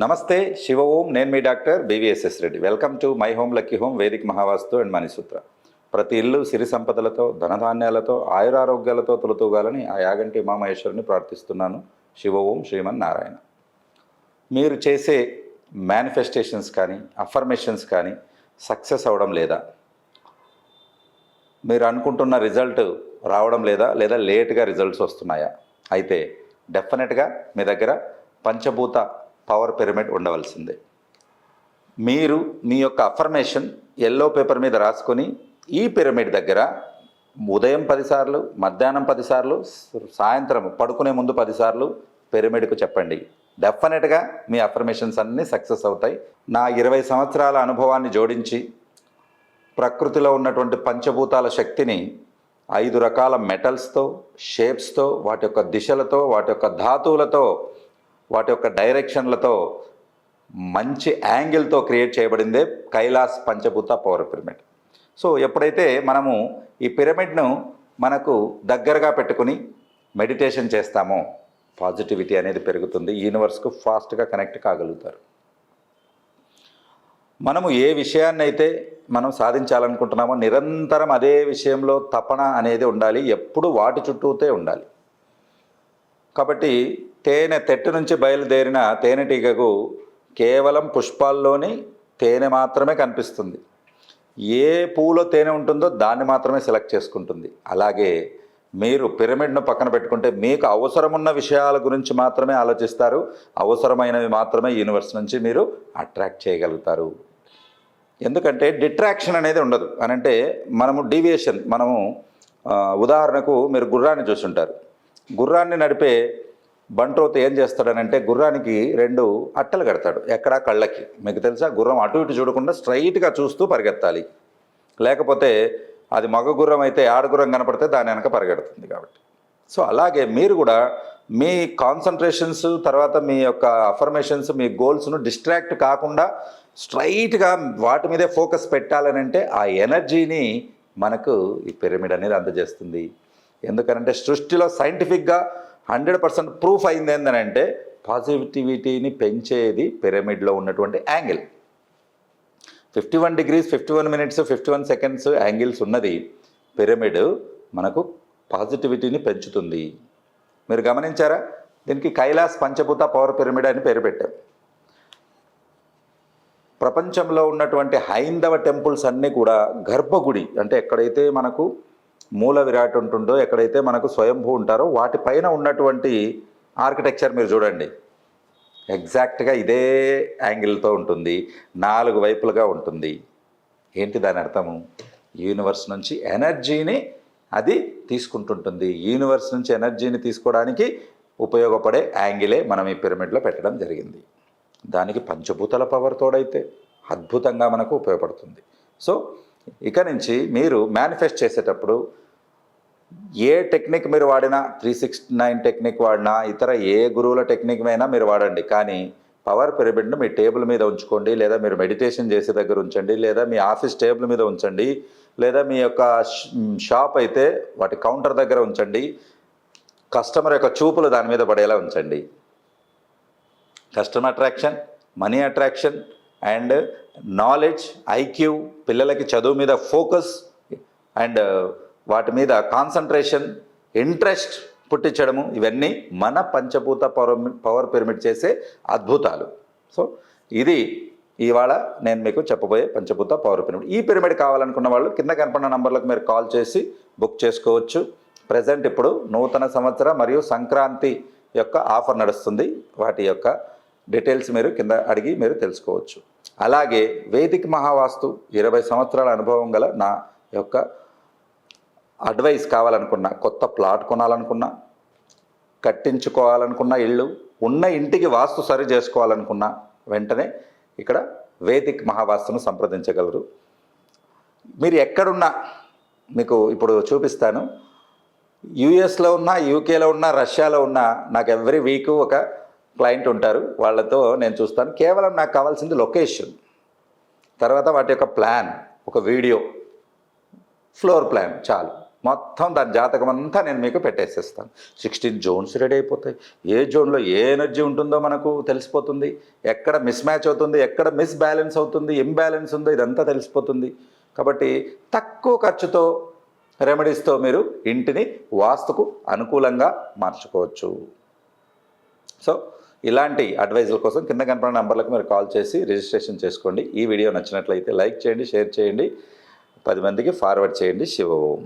నమస్తే శివ ఓం నేను మీ doctor BVSS Reddy. Welcome to my home lucky home Vedic Mahavastu and Manisutra. ప్రతి ఇల్లు సిరి సంపదలతో ధనధాన్యాలతో ఆయురారోగ్యాలతో తొలతూగాలని ఆ యాగంటి ఉమామహేశ్వరుని ప్రార్థిస్తున్నాను. శివ ఓం శ్రీమన్ నారాయణ. మీరు చేసే మేనిఫెస్టేషన్స్ కానీ అఫర్మేషన్స్ కానీ సక్సెస్ అవ్వడం లేదా? మీరు అనుకుంటున్న రిజల్ట్ రావడం లేదా? లేదా లేట్గా రిజల్ట్స్ వస్తున్నాయా? అయితే డెఫినెట్గా మీ దగ్గర పంచభూత పవర్ పిరమిడ్ ఉండవలసిందే. మీరు మీ యొక్క అఫర్మేషన్ ఎల్లో పేపర్ మీద రాసుకొని ఈ పిరమిడ్ దగ్గర ఉదయం పదిసార్లు మధ్యాహ్నం పదిసార్లు సాయంత్రం పడుకునే ముందు పదిసార్లు పిరమిడ్కు చెప్పండి. డెఫినెట్గా మీ అఫర్మేషన్స్ అన్నీ సక్సెస్ అవుతాయి. నా ఇరవై సంవత్సరాల అనుభవాన్ని జోడించి ప్రకృతిలో ఉన్నటువంటి పంచభూతాల శక్తిని ఐదు రకాల మెటల్స్తో షేప్స్తో వాటి యొక్క దిశలతో వాటి యొక్క ధాతువులతో వాటి యొక్క డైరెక్షన్లతో మంచి యాంగిల్తో క్రియేట్ చేయబడిందే కైలాస్ పంచభూత పవర్ పిరమిడ్. సో ఎప్పుడైతే మనము ఈ పిరమిడ్ను మనకు దగ్గరగా పెట్టుకుని మెడిటేషన్ చేస్తామో పాజిటివిటీ అనేది పెరుగుతుంది యూనివర్స్కు ఫాస్ట్గా కనెక్ట్ కాగలుగుతారు. మనము ఏ విషయాన్నైతే మనం సాధించాలనుకుంటున్నామో నిరంతరం అదే విషయంలో తపన అనేది ఉండాలి ఎప్పుడు వాటి చుట్టూతే ఉండాలి. కాబట్టి తేనె తెట్టు నుంచి బయలుదేరిన తేనెటీగకు కేవలం పుష్పాల్లోని తేనె మాత్రమే కనిపిస్తుంది. ఏ పూలో తేనె ఉంటుందో దాన్ని మాత్రమే సెలెక్ట్ చేసుకుంటుంది. అలాగే మీరు పిరమిడ్ను పక్కన పెట్టుకుంటే మీకు అవసరమున్న విషయాల గురించి మాత్రమే ఆలోచిస్తారు. అవసరమైనవి మాత్రమే యూనివర్స్ నుంచి మీరు అట్రాక్ట్ చేయగలుగుతారు. ఎందుకంటే డిట్రాక్షన్ అనేది ఉండదు. అనంటే మనము డీవియేషన్ మనము ఉదాహరణకు మీరు గుర్రాన్ని చూసుంటారు. గుర్రాన్ని నడిపే బంట్రోత్ ఏం చేస్తాడనంటే గుర్రానికి రెండు అట్టలు కడతాడు ఎక్కడా కళ్ళకి. మీకు తెలుసా? గుర్రం అటు ఇటు చూడకుండా స్ట్రైట్గా చూస్తూ పరిగెత్తాలి. లేకపోతే అది మగ గుర్రం అయితే ఆడగుర్రం కనపడితే దాని వెనక పరిగెడుతుంది కాబట్టి. సో అలాగే మీరు కూడా మీ కాన్సన్ట్రేషన్స్ తర్వాత మీ యొక్క అఫర్మేషన్స్ మీ గోల్స్ను డిస్ట్రాక్ట్ కాకుండా స్ట్రైట్గా వాటి మీదే ఫోకస్ పెట్టాలనంటే ఆ ఎనర్జీని మనకు ఈ పిరమిడ్ అనేది అందజేస్తుంది. ఎందుకనంటే సృష్టిలో సైంటిఫిక్గా హండ్రెడ్ పర్సెంట్ ప్రూఫ్ అయింది ఏంటంటే పాజిటివిటీని పెంచేది పిరమిడ్లో ఉన్నటువంటి angle. Fifty one degrees fifty one minutes fifty one seconds angles ఉన్నది పిరమిడ్ మనకు పాజిటివిటీని పెంచుతుంది. మీరు గమనించారా? దీనికి కైలాస్ పంచభూత పవర్ పిరమిడ్ అని పేరు పెట్టాం ప్రపంచంలో ఉన్నటువంటి హైందవ టెంపుల్స్ అన్నీ కూడా గర్భగుడి అంటే ఎక్కడైతే మనకు మూల విరాట్ ఉంటుందో ఎక్కడైతే మనకు స్వయంభూ ఉంటారో వాటిపైన ఉన్నటువంటి ఆర్కిటెక్చర్ మీరు చూడండి. ఎగ్జాక్ట్గా ఇదే యాంగిల్తో ఉంటుంది. నాలుగు వైపులుగా ఉంటుంది. ఏంటి దాని అర్థము? యూనివర్స్ నుంచి ఎనర్జీని అది తీసుకుంటుంటుంది. యూనివర్స్ నుంచి ఎనర్జీని తీసుకోవడానికి ఉపయోగపడే యాంగిలే మనం ఈ పిరమిడ్లో పెట్టడం జరిగింది. దానికి పంచభూతల పవర్ తోడైతే అద్భుతంగా మనకు ఉపయోగపడుతుంది. సో ఇక నుంచి మీరు మేనిఫెస్ట్ చేసేటప్పుడు ఏ టెక్నిక్ మీరు వాడినా త్రీ సిక్స్ నైన్ టెక్నిక్ వాడినా ఇతర ఏ గురువుల టెక్నిక్ అయినా మీరు వాడండి. కానీ పవర్ పిరమిడ్ను మీ టేబుల్ మీద ఉంచుకోండి లేదా మీరు మెడిటేషన్ చేసే దగ్గర ఉంచండి లేదా మీ ఆఫీస్ టేబుల్ మీద ఉంచండి లేదా మీ యొక్క షాప్ అయితే వాటి కౌంటర్ దగ్గర ఉంచండి. కస్టమర్ యొక్క చూపులు దాని మీద పడేలా ఉంచండి. Customer attraction money attraction and knowledge IQ పిల్లలకి చదువు మీద ఫోకస్ అండ్ uh, వాటి మీద కాన్సన్ట్రేషన్ ఇంట్రెస్ట్ పుట్టించడము ఇవన్నీ మన పంచభూత పవర్ పవర్ పిరమిడ్ చేసే అద్భుతాలు. సో ఇది ఇవాళ నేను మీకు చెప్పబోయే పంచభూత పవర్ పిరమిడ్. ఈ పిరమిడ్ కావాలనుకున్న వాళ్ళు కింద కనపడిన నంబర్లకు మీరు కాల్ చేసి బుక్ చేసుకోవచ్చు. ప్రజెంట్ ఇప్పుడు నూతన సంవత్సర మరియు సంక్రాంతి యొక్క ఆఫర్ నడుస్తుంది. వాటి యొక్క డీటెయిల్స్ మీరు కింద అడిగి మీరు తెలుసుకోవచ్చు. అలాగే వేదిక్ మహావాస్తు ఇరవై సంవత్సరాల అనుభవం గల నా యొక్క అడ్వైస్ కావాలనుకున్నా కొత్త ప్లాట్ కొనాలనుకున్నా కట్టించుకోవాలనుకున్న ఇల్లు ఉన్న ఇంటికి వాస్తు సరి చేసుకోవాలనుకున్నా వెంటనే ఇక్కడ వేదిక్ మహావాస్తును సంప్రదించగలరు. మీరు ఎక్కడున్నా మీకు ఇప్పుడు చూపిస్తాను. యూఎస్లో ఉన్న యూకేలో ఉన్న రష్యాలో ఉన్న నాకు ఎవ్రీ వీక్ ఒక క్లయింట్ ఉంటారు వాళ్ళతో నేను చూస్తాను. కేవలం నాకు కావాల్సింది లొకేషన్. తర్వాత వాటి యొక్క ప్లాన్ ఒక వీడియో. ఫ్లోర్ ప్లాన్ చాలు. మొత్తం దాని జాతకం అంతా నేను మీకు పెట్టేసేస్తాను. సిక్స్టీన్ జోన్స్ రెడీ అయిపోతాయి. ఏ జోన్లో ఏ ఎనర్జీ ఉంటుందో మనకు తెలిసిపోతుంది. ఎక్కడ మిస్ మ్యాచ్ అవుతుంది ఎక్కడ మిస్ బ్యాలెన్స్ అవుతుంది ఇంబ్యాలెన్స్ ఉందో ఇదంతా తెలిసిపోతుంది. కాబట్టి తక్కువ ఖర్చుతో రెమెడీస్తో మీరు ఇంటిని వాస్తుకు అనుకూలంగా మార్చుకోవచ్చు. సో ఇలాంటి అడ్వైజుల కోసం కింద కనపడిన నంబర్లకు మీరు కాల్ చేసి రిజిస్ట్రేషన్ చేసుకోండి. ఈ వీడియో నచ్చినట్లయితే లైక్ చేయండి షేర్ చేయండి. పది మందికి ఫార్వర్డ్ చేయండి. శివ. ఓం